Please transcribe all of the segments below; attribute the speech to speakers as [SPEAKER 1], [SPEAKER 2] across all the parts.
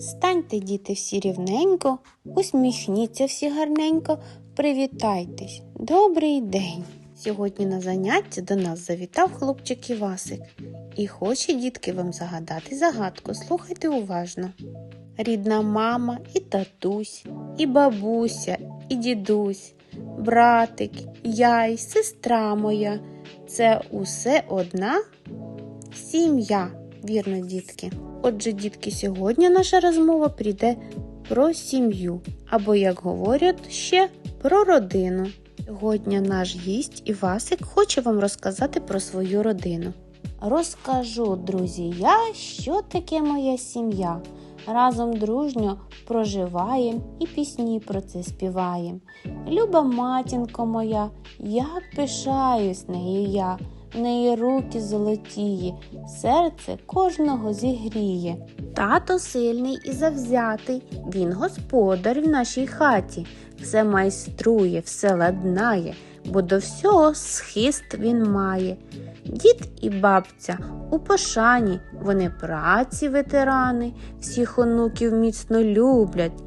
[SPEAKER 1] Станьте, діти, всі рівненько, усміхніться всі гарненько, привітайтесь. Добрий день! Сьогодні на заняття до нас завітав хлопчик Івасик і хоче дітки вам загадати загадку. Слухайте уважно. Рідна мама і татусь, і бабуся, і дідусь, братик, я й сестра моя. Це усе одна сім'я. Вірно, дітки. Отже, дітки, сьогодні наша розмова прийде про сім'ю, або, як говорять, ще про родину. Сьогодні наш гість Івасик хоче вам розказати про свою родину. Розкажу, друзі, я, що таке моя сім'я. Разом дружньо проживаєм і пісні про це співаєм. Люба матінко моя, як пишаюсь нею я, неї руки золотії, серце кожного зігріє. Тато сильний і завзятий, він господар в нашій хаті, все майструє, все ладнає, бо до всього схист він має. Дід і бабця у пошані, вони праці ветерани, всіх онуків міцно люблять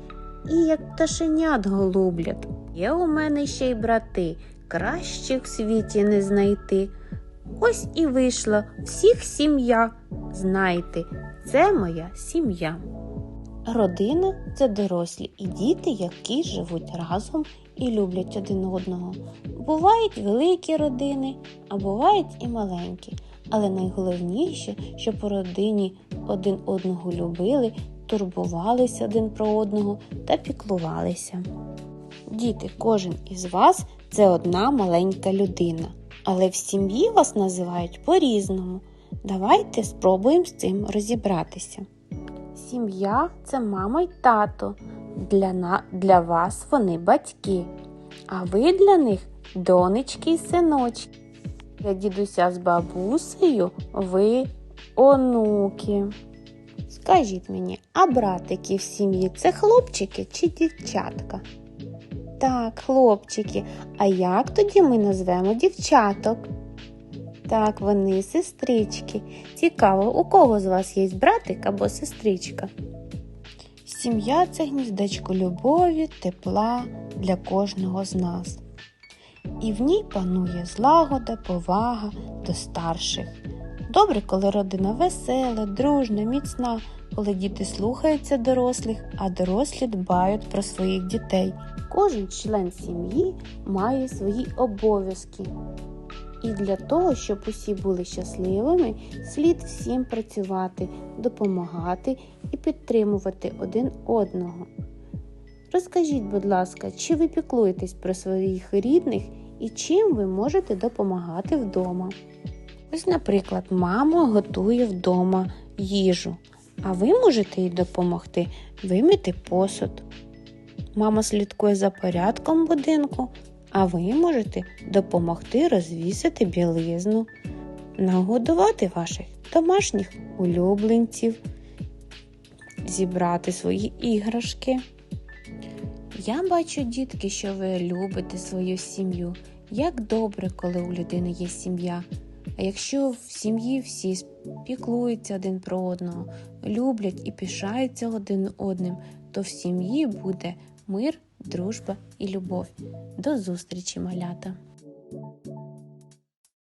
[SPEAKER 1] і як пташенят голублять. Є у мене ще й брати, кращих в світі не знайти. Ось і вийшла всіх сім'я. Знайте, це моя сім'я. Родина це дорослі і діти, які живуть разом і люблять один одного. Бувають великі родини, а бувають і маленькі. Але найголовніше, щоб у родині один одного любили, турбувалися один про одного та піклувалися. Діти, кожен із вас це одна маленька людина, але в сім'ї вас називають по-різному. Давайте спробуємо з цим розібратися. Сім'я це мама й тато. Для, на... для вас вони батьки, а ви для них донечки й синочки. Для дідуся з бабусею ви онуки. Скажіть мені, а братики в сім'ї це хлопчики чи дівчатка? Так, хлопчики. А як тоді ми назвемо дівчаток? Так, вони сестрички. Цікаво, у кого з вас є братик або сестричка? Сім'я це гніздечко любові, тепла для кожного з нас. І в ній панує злагода, повага до старших. Добре, коли родина весела, дружна, міцна, коли діти слухаються дорослих, а дорослі дбають про своїх дітей. Кожен член сім'ї має свої обов'язки. І для того, щоб усі були щасливими, слід всім працювати, допомагати і підтримувати один одного. Розкажіть, будь ласка, чи ви піклуєтесь про своїх рідних і чим ви можете допомагати вдома? Ось, наприклад, мама готує вдома їжу, а ви можете їй допомогти вимити посуд. Мама слідкує за порядком будинку, а ви можете допомогти розвісити білизну, нагодувати ваших домашніх улюбленців, зібрати свої іграшки. Я бачу, дітки, що ви любите свою сім'ю. Як добре, коли у людини є сім'я. А якщо в сім'ї всі піклуються один про одного, люблять і пишаються один одним, то в сім'ї буде мир, дружба і любов. До зустрічі, малята!